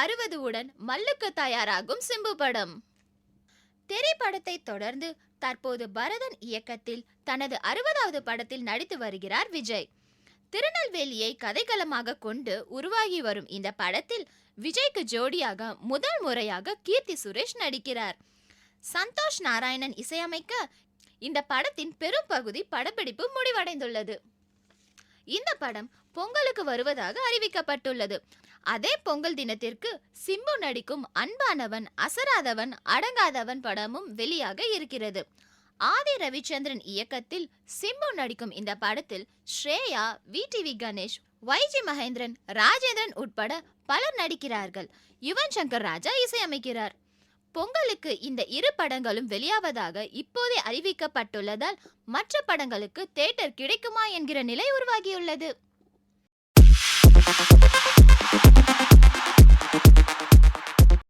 அறுபது உடன் மல்லுக்கு தயாராகும் சிம்பு படம். திரைப்படத்தை தொடர்ந்து தற்போது பரதன் இயக்கத்தில் தனது அறுபதாவது படத்தில் நடித்து வருகிறார் விஜய். திருநெல்வேலியை கதைக்களமாக கொண்டு உருவாகி வரும் இந்த படத்தில் விஜய்க்கு ஜோடியாக முதல் முறையாக கீர்த்தி சுரேஷ் நடிக்கிறார். சந்தோஷ் நாராயணன் இசையமைக்க இந்த படத்தின் பெரும் பகுதி படப்பிடிப்பு முடிவடைந்துள்ளது. இந்த படம் பொங்கலுக்கு வருவதாக அறிவிக்கப்பட்டுள்ளது. அதே பொங்கல் தினத்திற்கு சிம்பு நடிக்கும் அன்பானவன் அசராதவன் அடங்காதவன் படமும் வெளியாக இருக்கிறது. ஆதி ரவிச்சந்திரன் இயக்கத்தில் சிம்பு நடிக்கும் இந்த படத்தில் ஸ்ரேயா வி டிவி கணேஷ் வைஜி மகேந்திரன் ராஜேந்திரன் உட்பட பலர் நடிக்கிறார்கள். யுவன் சங்கர் ராஜா இசையமைக்கிறார். பொங்கலுக்கு இந்த இரு படங்களும் வெளியாவதாக இப்போதே அறிவிக்கப்பட்டுள்ளதால் மற்ற படங்களுக்கு தேட்டர் கிடைக்குமா என்கிற நிலை உருவாகியுள்ளது.